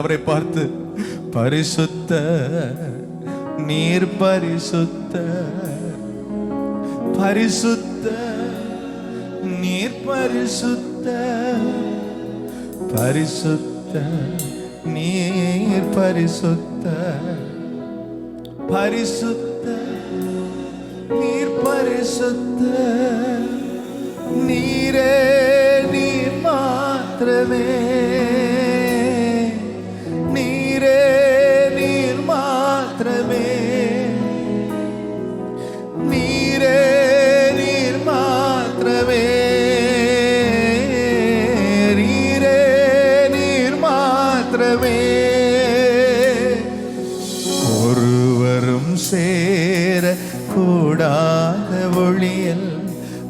அவரை பார்த்து பரிசுத்த நீர் பரிசுத்த பரிசுத்த நீர் பரிசுத்த பரிசுத்த நீர் பரிசுத்த பரிசுத்த நீர் பரிசுத்த நீரே நீர் மாத்திரமே.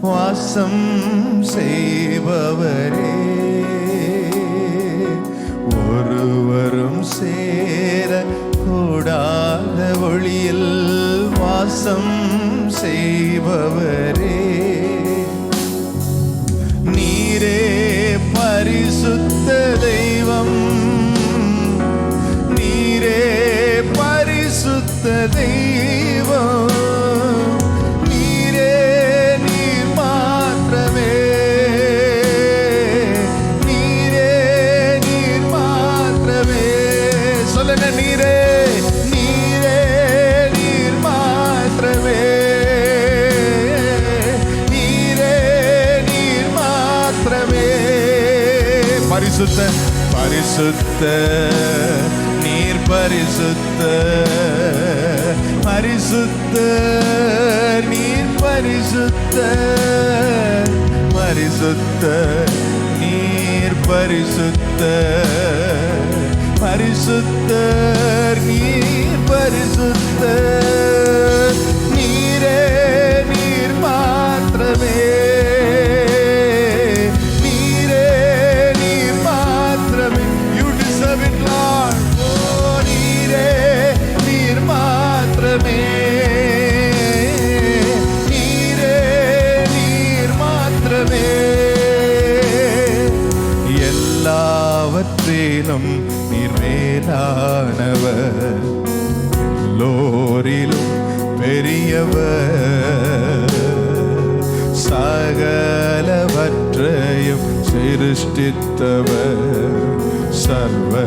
வாசம் செய்பவரே. ஒருவரும் சேர கூடாத ஒளியில் வாசம் செய்பவரே. நீரே பரிசுத்த தெய்வம். நீரே பரிசுத்த தெய்வம். பரிசுத்த பரிசுத்த நீர் பரிசுத்த பரிசுத்த நீர் பரிசுத்த பரிசுத்த நீர் பரிசுத்த பரிசுத்த எல்லாவற்றிலும் நீர் மேலானவர். எல்லோரிலும் பெரியவர். சகலவற்றையும் சிருஷ்டித்தவர். சர்வ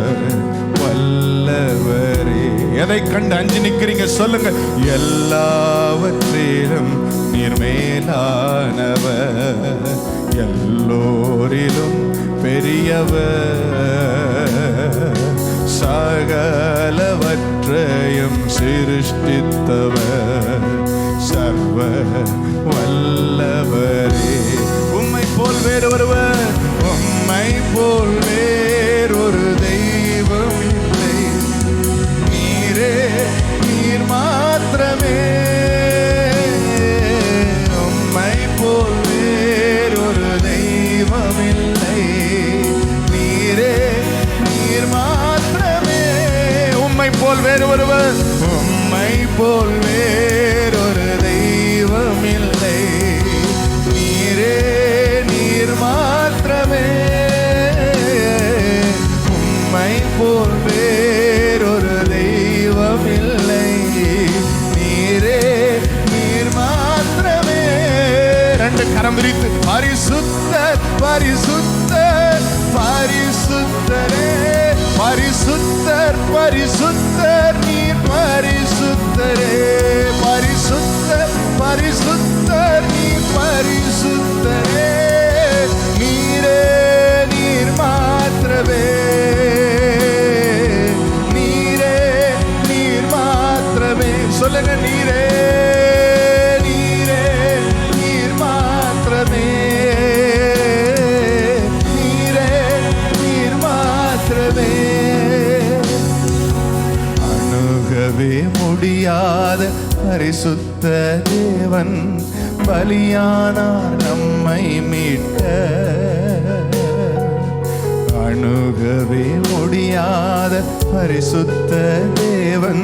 வல்லவரே எதை கண்டு அஞ்சு நிற்கிறீங்க சொல்லுங்க. எல்லாவற்றிலும் நீர் மேலானவர். எல்லோரிலும் பெரியவர். சகலவற்றையும் சிருஷ்டித்தவர். சர்வ வல்லவரே. உம்மை போல் வேறு ஒருவர் உம்மை போல் வேறு ஒருவர். உம்மை போல் வேறொரு தெய்வம் இல்லை. நீரே நீர் மாத்திரமே. உம்மை போல் வேறொரு தெய்வம் இல்லை. நீரே நீர் மாத்திரமே. ரெண்டு கரம் விரித்து பரிசுத்த பரிசுத்த பரிசுத்தரே. பரிசுத்தர் பரிசு பரிசுத்த தேவன் பலியானார் நம்மை மீட்ட. அணுகவே முடியாத பரிசுத்த தேவன்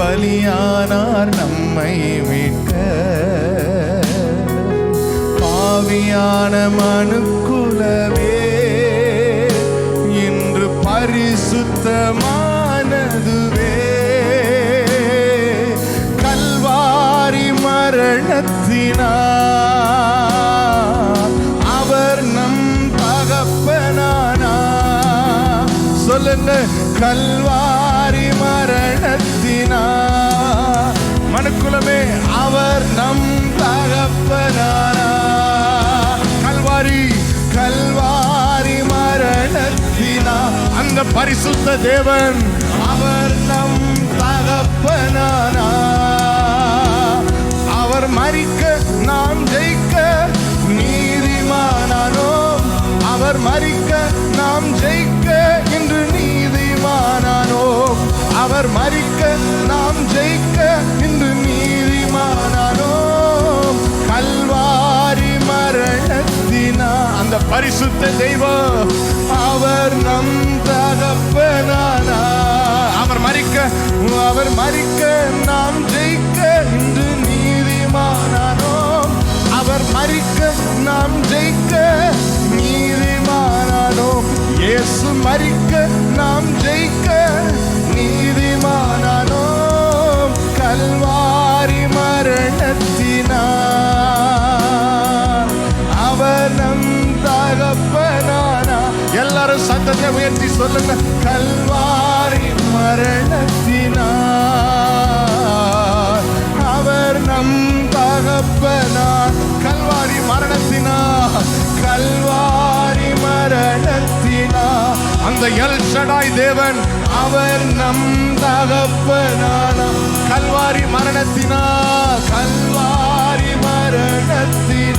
பலியானார் நம்மை மீட்ட. பாவியான மனுக்குலவே இன்று பரிசுத்தமா கல்வாரி மரணத்தினா? மனுக்குலமே அவர் நம் தகப்பனானா கல்வாரி கல்வாரி மரணத்தினா? அந்த பரிசுத்த தேவன் அவர் நம் தகப்பனானா அவர் மறிக்க நாம் ஜெயிக்க நீதிமானானோம். அவர் மறிக்க நாம் ஜெயிக்க அவர் மறிக்க நாம் ஜெயிக்க இன்று நீதிமானானோம் கல்வாரி மரணத்தினா அந்த பரிசுத்த தெய்வம் அவர் நம் தகப்பனானா? அவர் மறிக்க அவர் மறிக்க நாம் ஜெயிக்க இன்று நீதிமானானோம் அவர் மறிக்க நாம் ஜெயிக்க நீதிமானானோம் இயேசு மறிக்க நாம் ஜெயிக்க எல்லாரும் உயர்த்தி சொல்லுங்க. கல்வாரி மரணத்தினார் அவர் நம் தகப்பனார். கல்வாரி மரணத்தினார் கல்வாரி மரணத்தினார் அந்த எல் ஷடாய் தேவன் அவர் நம் தகப்பனான கல்வாரி மரணத்தினா கல்வாரி மரணத்தினா